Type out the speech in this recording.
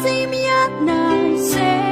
Cause him yet nice.